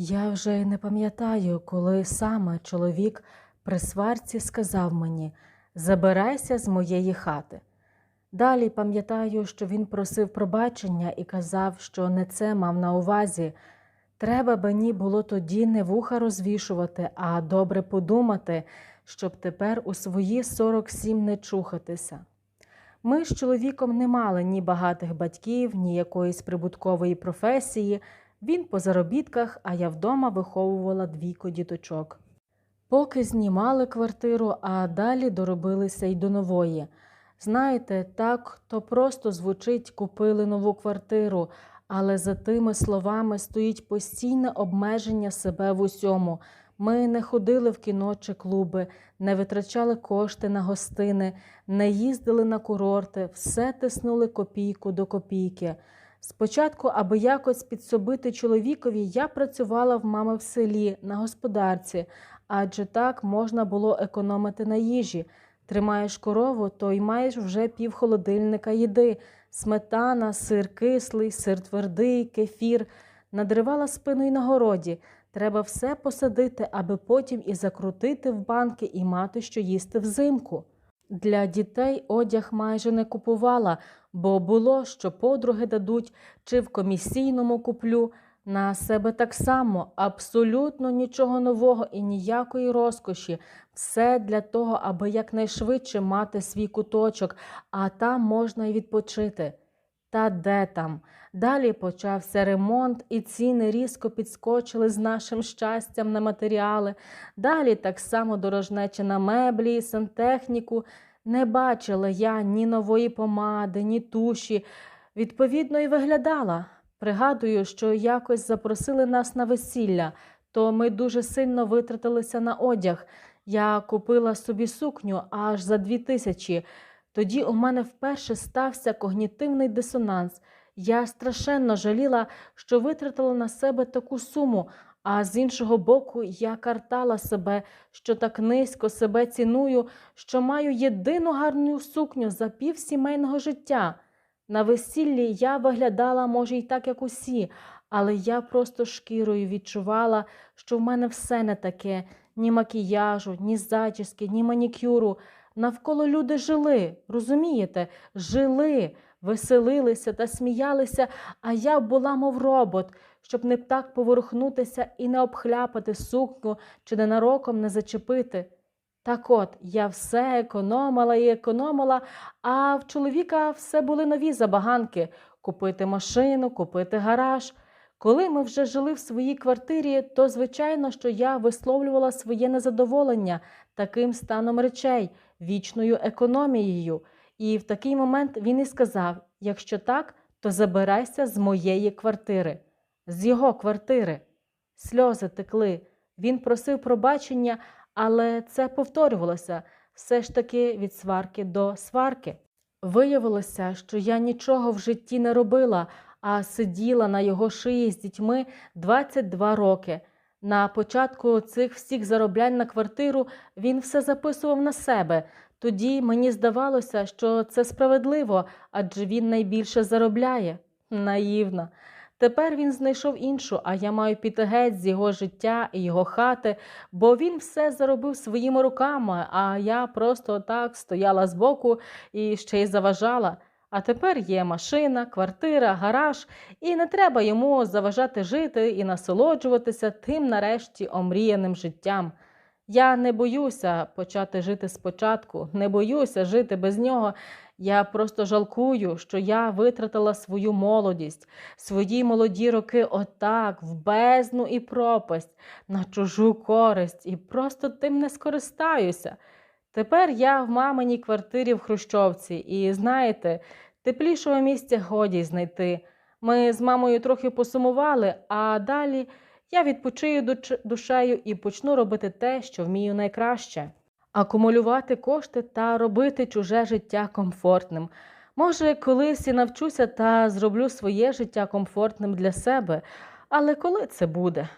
Я вже не пам'ятаю, коли саме чоловік при сварці сказав мені Забирайся з моєї хати. Далі пам'ятаю, що він просив пробачення і казав, що не це мав на увазі. Треба мені було тоді не вуха розвішувати, а добре подумати, щоб тепер у свої 47 не чухатися. Ми з чоловіком не мали ні багатих батьків, ні якоїсь прибуткової професії. Він по заробітках, а я вдома виховувала двійко діточок. Поки знімали квартиру, а далі доробилися й до нової. Знаєте, так то просто звучить купили нову квартиру, але за тими словами стоїть постійне обмеження себе в усьому. Ми не ходили в кіно чи клуби, не витрачали кошти на гостини, не їздили на курорти, все тиснули копійку до копійки. Спочатку, аби якось підсобити чоловікові, я працювала в мами в селі на господарці, адже так можна було економити на їжі. Тримаєш корову, то й маєш вже пів холодильника їди, сметана, сир кислий, сир твердий, кефір. Надривала спину й на городі. Треба все посадити, аби потім і закрутити в банки і мати що їсти взимку. Для дітей одяг майже не купувала, бо було, що подруги дадуть, чи в комісійному куплю. На себе так само, абсолютно нічого нового і ніякої розкоші. Все для того, аби якнайшвидше мати свій куточок, а там можна й відпочити. Та де там? Далі почався ремонт, і ціни різко підскочили з нашим щастям на матеріали. Далі так само дорожнеча на меблі сантехніку. Не бачила я ні нової помади, ні туші. Відповідно, і виглядала. Пригадую, що якось запросили нас на весілля, то ми дуже сильно витратилися на одяг. Я купила собі сукню аж за дві тисячі. Тоді у мене вперше стався когнітивний дисонанс. Я страшенно жаліла, що витратила на себе таку суму, а з іншого боку, я картала себе, що так низько себе ціную, що маю єдину гарну сукню за пів сімейного життя. На весіллі я виглядала, може, і так, як усі, але я просто шкірою відчувала, що в мене все не таке: ні макіяжу, ні зачіски, ні манікюру. Навколо люди жили, розумієте? Жили, веселилися та сміялися, а я була, мов робот, щоб не так поворухнутися і не обхляпати сукню чи ненароком не зачепити. Так от, я все економила і економила, а в чоловіка все були нові забаганки купити машину, купити гараж. Коли ми вже жили в своїй квартирі, то звичайно, що я висловлювала своє незадоволення таким станом речей, вічною економією. І в такий момент він і сказав: якщо так, то забирайся з моєї квартири, з його квартири. Сльози текли. Він просив пробачення, але це повторювалося все ж таки від сварки до сварки. Виявилося, що я нічого в житті не робила, а сиділа на його шиї з дітьми 22 роки. На початку цих всіх зароблянь на квартиру він все записував на себе. Тоді мені здавалося, що це справедливо, адже він найбільше заробляє. Наївна. Тепер він знайшов іншу, а я маю піти геть з його життя і його хати, бо він все заробив своїми руками, а я просто так стояла збоку і ще й заважала. А тепер є машина, квартира, гараж, і не треба йому заважати жити і насолоджуватися тим нарешті омріяним життям. Я не боюся почати жити спочатку, не боюся жити без нього. Я просто жалкую, що я витратила свою молодість, свої молоді роки отак, в бездну і пропасть, на чужу користь, і просто тим не скористаюся. Тепер я в маминій квартирі в Хрущовці, і знаєте, теплішого місця годі знайти. Ми з мамою трохи посумували, а далі я відпочию душею і почну робити те, що вмію найкраще акумулювати кошти та робити чуже життя комфортним. Може, колись і навчуся та зроблю своє життя комфортним для себе, але коли це буде?